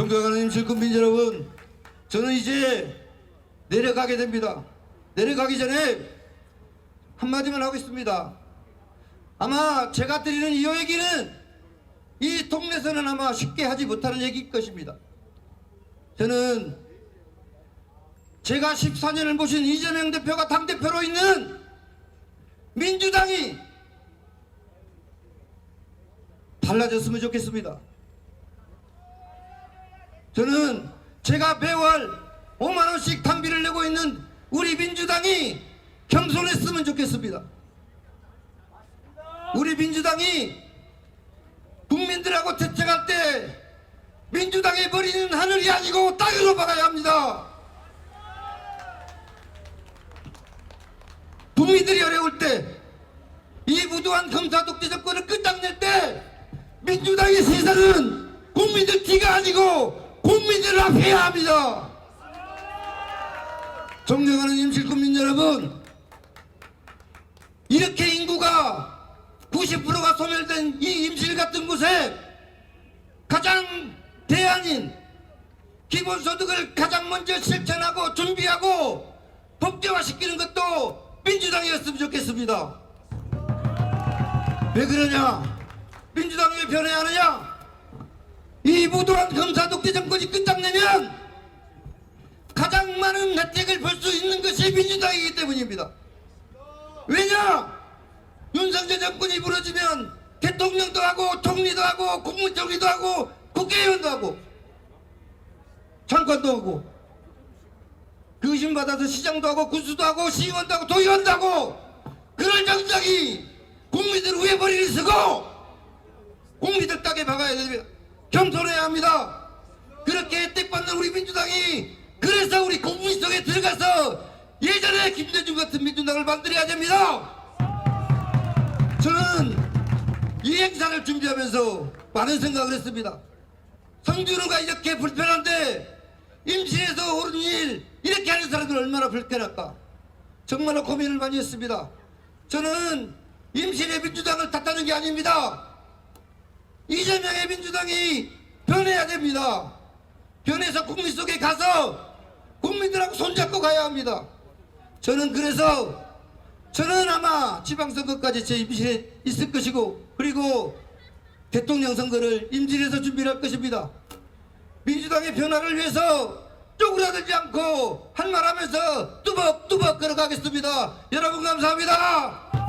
존경하는 임실군민 여러분, 저는 이제 내려가게 됩니다. 내려가기 전에 한마디만 하고 있습니다. 아마 제가 드리는 이 얘기는 이 동네에서는 아마 쉽게 하지 못하는 얘기일 것입니다. 저는 제가 14년을 모신 이재명 대표가 당대표로 있는 민주당이 달라졌으면 좋겠습니다. 저는 제가 매월 5만 원씩 당비를 내고 있는 우리 민주당이 겸손했으면 좋겠습니다. 우리 민주당이 국민들하고 대책할 때 민주당의 머리는 하늘이 아니고 땅으로 박아야 합니다. 국민들이 어려울 때 이 무도한 검사 독재 정권을 끝장낼 때 민주당의 세상은 국민들 뒤가 아니고 국민들 앞에야 합니다. 존경하는 임실국민 여러분, 이렇게 인구가 90%가 소멸된 이 임실 같은 곳에 가장 대안인 기본소득을 가장 먼저 실천하고 준비하고 법제화시키는 것도 민주당이었으면 좋겠습니다. 왜 그러냐? 민주당이 왜 변해야 하느냐? 이 무도한 검사 독재 정권이 끝장내면 가장 많은 혜택을 볼 수 있는 것이 민주당이기 때문입니다. 왜냐? 윤석열 정권이 무너지면 대통령도 하고 총리도 하고 국무총리도 하고 국회의원도 하고 장관도 하고 그 의심받아서 시장도 하고 군수도 하고 시의원도 하고 도의원도 하고 그런 정당이 국민들 위에 머리를 쓰고 국민들 땅에 박아야 됩니다. 겸손해야 합니다. 그렇게 혜택받는 우리 민주당이 그래서 우리 국민 속에 들어가서 예전에 김대중 같은 민주당을 만들어야 됩니다. 저는 이 행사를 준비하면서 많은 생각을 했습니다. 성준호가 이렇게 불편한데 임실에서 오른 일 이렇게 하는 사람들 얼마나 불편할까 정말로 고민을 많이 했습니다. 저는 임실의 민주당을 탓하는 게 아닙니다. 이재명의 민주당이 변해야 됩니다. 변해서 국민 속에 가서 국민들하고 손잡고 가야 합니다. 저는 그래서 저는 아마 지방선거까지 제 임실에 있을 것이고 그리고 대통령 선거를 임실에서 준비를 할 것입니다. 민주당의 변화를 위해서 쪼그라들지 않고 한 말 하면서 뚜벅뚜벅 걸어가겠습니다. 여러분 감사합니다.